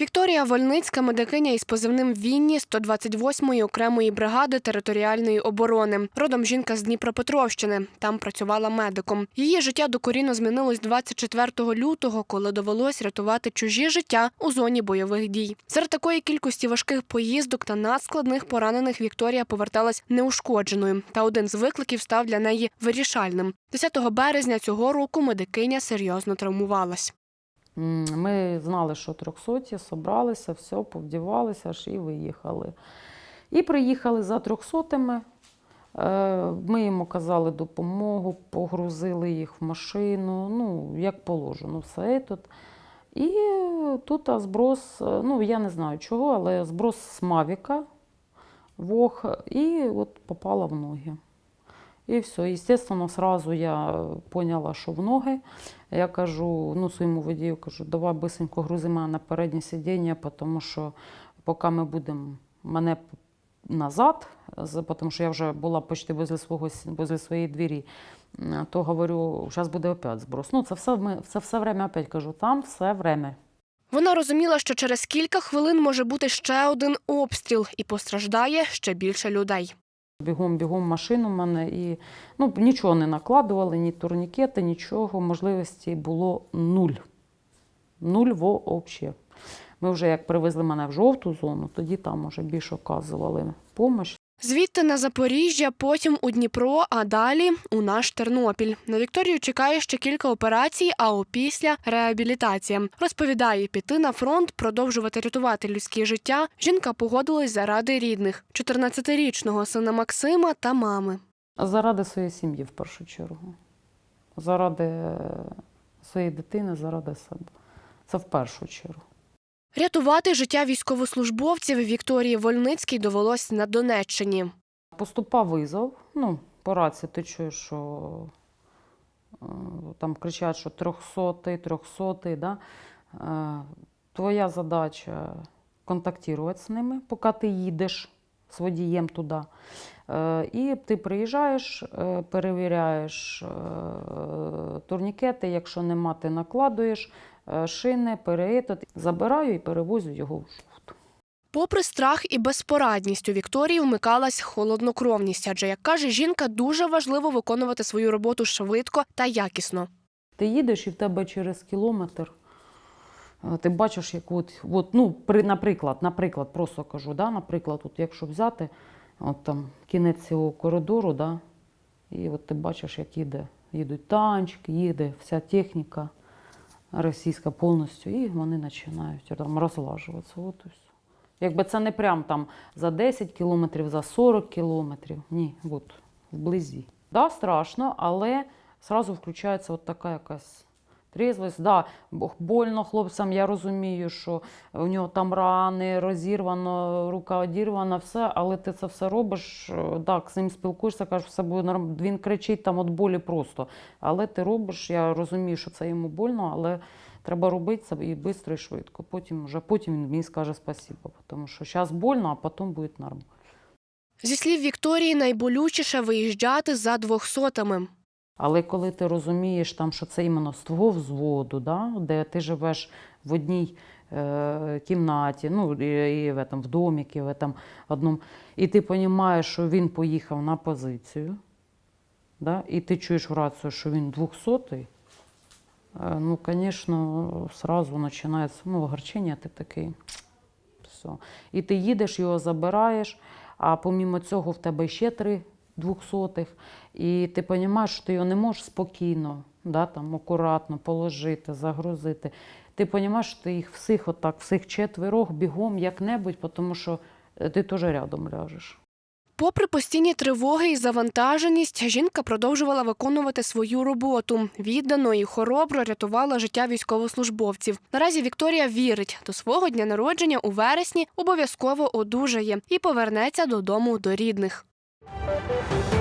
Вікторія Вольницька, медикиня із позивним Вінні 128-ї окремої бригади територіальної оборони. Родом жінка з Дніпропетровщини. Там працювала медиком. Її життя докорінно змінилось 24 лютого, коли довелось рятувати чужі життя у зоні бойових дій. Серед такої кількості важких поїздок та надскладних поранених Вікторія поверталась неушкодженою. Та один з викликів став для неї вирішальним. 10 березня цього року медикиня серйозно травмувалась. Ми знали, що трьохсоті, собралися, все, повдівалися аж і виїхали. І приїхали за трьохсотими. Е, Ми їм оказали допомогу, погрузили їх в машину, ну, як положено, все тут. І тут зброс, е, ну я не знаю чого, але зброс з Мавіка, вог, і от попала в ноги. І все. Естественно, сразу я поняла, що в ноги. Я кажу, ну, своєму водію кажу, давай бисенько грузи мене на переднє сидіння, тому що поки ми будемо мене назад, тому що я вже була почти возле, свого, возле своєї двері, то говорю, зараз буде опять зброс. Ну, це все, ми, це все время опять кажу, там все время. Вона розуміла, що через кілька хвилин може бути ще один обстріл і постраждає ще більше людей. Бігом, бігом машину в мене і ну, нічого не накладували, ні турнікети, нічого. Можливості було нуль. Нуль вообще. Ми вже як привезли мене в жовту зону, тоді там вже більше оказували допомогу. Звідти на Запоріжжя, потім у Дніпро, а далі у наш Тернопіль. На Вікторію чекає ще кілька операцій, а опісля реабілітація. Розповідає, піти на фронт, продовжувати рятувати людське життя. Жінка погодилась заради рідних 14-річного сина Максима та мами. Заради своєї сім'ї в першу чергу. Заради своєї дитини, заради себе. Це в першу чергу. Рятувати життя військовослужбовців Вікторії Вольницькій довелось на Донеччині. Поступав визов. Ну, по рації ти чуєш, що е, там кричать, що трьохсотий, трьохсотий. Да? Е, Твоя задача контактувати з ними, поки ти їдеш з водієм туди. Е, І ти приїжджаєш, е, перевіряєш е, турнікети, якщо нема, ти накладуєш шини, переетот. Забираю і перевозю його в жовту. Попри страх і безпорадність, у Вікторії вмикалась холоднокровність, адже, як каже жінка, дуже важливо виконувати свою роботу швидко та якісно. Ти їдеш і в тебе через кілометр. Ти бачиш, як от, от ну, при, наприклад, наприклад, просто кажу, да, наприклад, от якщо взяти от там кінець цього коридору, да, і от ти бачиш, як їде, їдуть танчики, їде вся техніка російська повністю, і вони починають там розлажуватися. От все. Якби це не прям там за 10 кілометрів, за 40 кілометрів. Ні, от вблизі. Да, страшно, але зразу включається от така якась трізвость. Да, больно хлопцям, я розумію, що у нього там рани, розірвано, рука одірвана, все, але ти це все робиш, е, так, з ним спілкуєшся, кажеш, все буде нормально. Він кричить там від болі просто. Але ти робиш, я розумію, що це йому больно, але треба робити це і швидко, і швидко. Потім, вже, потім він мені скаже спасибо, тому що зараз больно, а потім буде нормально. Зі слів Вікторії, найболючіше виїжджати за двохсотами. Але коли ти розумієш, там, що це іменно з твого взводу, да, де ти живеш в одній е, кімнаті, ну і, і в, этом, в доміки, в этом одному, і ти розумієш, що він поїхав на позицію, да, і ти чуєш в рацію, що він 200-й, е, ну, звісно, сразу починається ну, огорчення, ти такий. Все. І ти їдеш, його забираєш, а помімо цього в тебе ще три двохсотих. І ти розумієш, що ти його не можеш спокійно, да, там, акуратно положити, загрузити. Ти розумієш, що ти їх всіх отак, всіх четверох бігом як-небудь, тому що е, ти теж рядом ляжеш. Попри постійні тривоги і завантаженість, жінка продовжувала виконувати свою роботу. Віддано і хоробро рятувала життя військовослужбовців. Наразі Вікторія вірить, до свого дня народження у вересні обов'язково одужає і повернеться додому до рідних. Thank you.